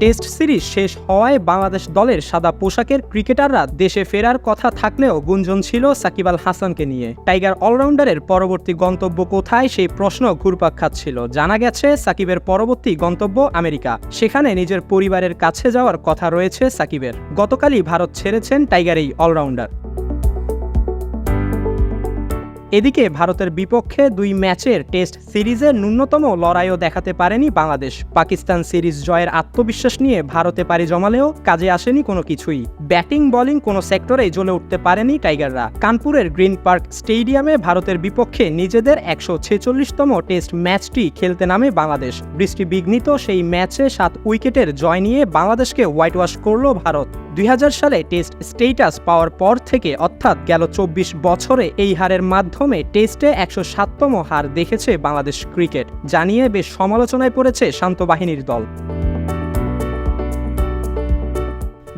Test series শেষ হওয়ায় বাংলাদেশ দলের সাদা পোশাকের ক্রিকেটাররা দেশে ফেরার কথা থাকলেও গুঞ্জন ছিল সাকিব আল হাসানকে নিয়ে। টাইগার অলরাউন্ডারের পরবর্তী গন্তব্য কোথায় সেই প্রশ্ন ঘুরপাক খাচ্ছিল। জানা গেছে, সাকিবের পরবর্তী গন্তব্য আমেরিকা। সেখানে নিজের পরিবারের কাছে যাওয়ার কথা রয়েছে সাকিবের। গতকালই ভারত ছেড়েছেন টাইগার এই অলরাউন্ডার। এদিকে ভারতের বিপক্ষে দুই ম্যাচের টেস্ট সিরিজের ন্যূনতম লড়াইও দেখাতে পারেনি বাংলাদেশ। পাকিস্তান সিরিজ জয়ের আত্মবিশ্বাস নিয়ে ভারতে পাড়ি জমালেও কাজে আসেনি কোনো কিছুই। ব্যাটিং, বোলিং কোনো সেক্টরেই জ্বলে উঠতে পারেনি টাইগাররা। কানপুরের গ্রিন পার্ক স্টেডিয়ামে ভারতের বিপক্ষে নিজেদের একশো ছেচল্লিশতম টেস্ট ম্যাচটি খেলতে নামে বাংলাদেশ। বৃষ্টি বিঘ্নিত সেই ম্যাচে সাত উইকেটের জয় নিয়ে বাংলাদেশকে হোয়াইট ওয়াশ করল ভারত। দুই হাজার সালে টেস্ট স্টেটাস পাওয়ার পর থেকে অর্থাৎ গেল চব্বিশ বছরে এই হারের মাধ্যমে টেস্টে একশো সাততম হার দেখেছে বাংলাদেশ ক্রিকেট জানিয়ে বেশ সমালোচনায় পড়েছে শান্ত বাহিনীর দল।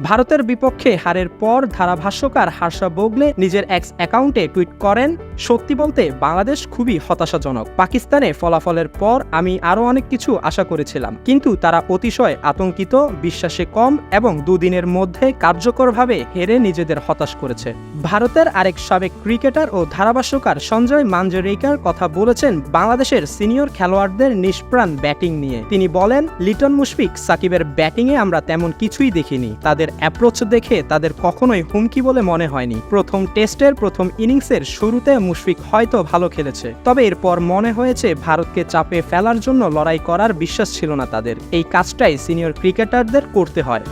ভারতের বিপক্ষে হারের পর ধারাভাষ্যকার হার্ষা বোগলে নিজের এক্স অ্যাকাউন্টে টুইট করেন সত্যি বলতে বাংলাদেশ খুবই হতাশাজনক। পাকিস্তানে ফলাফলের পর আমি আরও অনেক কিছু আশা করেছিলাম। কিন্তু তারা অতিশয় আতঙ্কিত, বিশ্বাসে কম এবং দুদিনের মধ্যে কার্যকরভাবে হেরে নিজেদের হতাশ করেছে। ভারতের আরেক সাবেক ক্রিকেটার ও ধারাভাষ্যকার সঞ্জয় মাঞ্জরেইকার কথা বলেছেন বাংলাদেশের সিনিয়র খেলোয়াড়দের নিষ্প্রাণ ব্যাটিং নিয়ে। তিনি বলেন, লিটন মুশফিক সাকিবের ব্যাটিংয়ে আমরা তেমন কিছুই দেখিনি। তাদের অ্যাপ্রোচ দেখে তাদের কখনোই হুমকি বলে মনে হয়নি। প্রথম টেস্টের প্রথম ইনিংসের শুরুতে মুশফিক হয়তো ভালো খেলেছে। তবে এরপর মনে হয়েছে ভারতকে চাপে ফেলার জন্য লড়াই করার বিশ্বাস ছিল না তাদের। এই কাজটাই সিনিয়র ক্রিকেটারদের করতে হয়।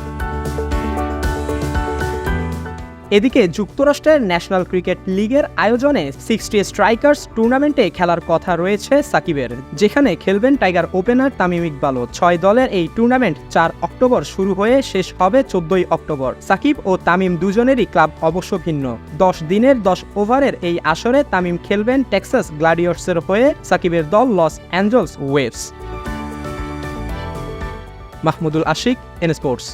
এদিকে যুক্তরাষ্ট্রের ন্যাশনাল ক্রিকেট লিগের আয়োজনে সিক্সটি স্ট্রাইকার্স টুর্নামেন্টে খেলার কথা রয়েছে সাকিবের, যেখানে খেলবেন টাইগার ওপেনার তামিম ইকবালও। ছয় দলের এই টুর্নামেন্ট চার অক্টোবর শুরু হয়ে শেষ হবে চোদ্দই অক্টোবর। সাকিব ও তামিম দুজনেরই ক্লাব অবশ্য ভিন্ন। দশ দিনের দশ ওভারের এই আসরে তামিম খেলবেন টেক্সাস গ্লাডিয়ার্সের হয়ে সাকিবের দল Los Angeles Waves. Mahmudul Ashiq N sports.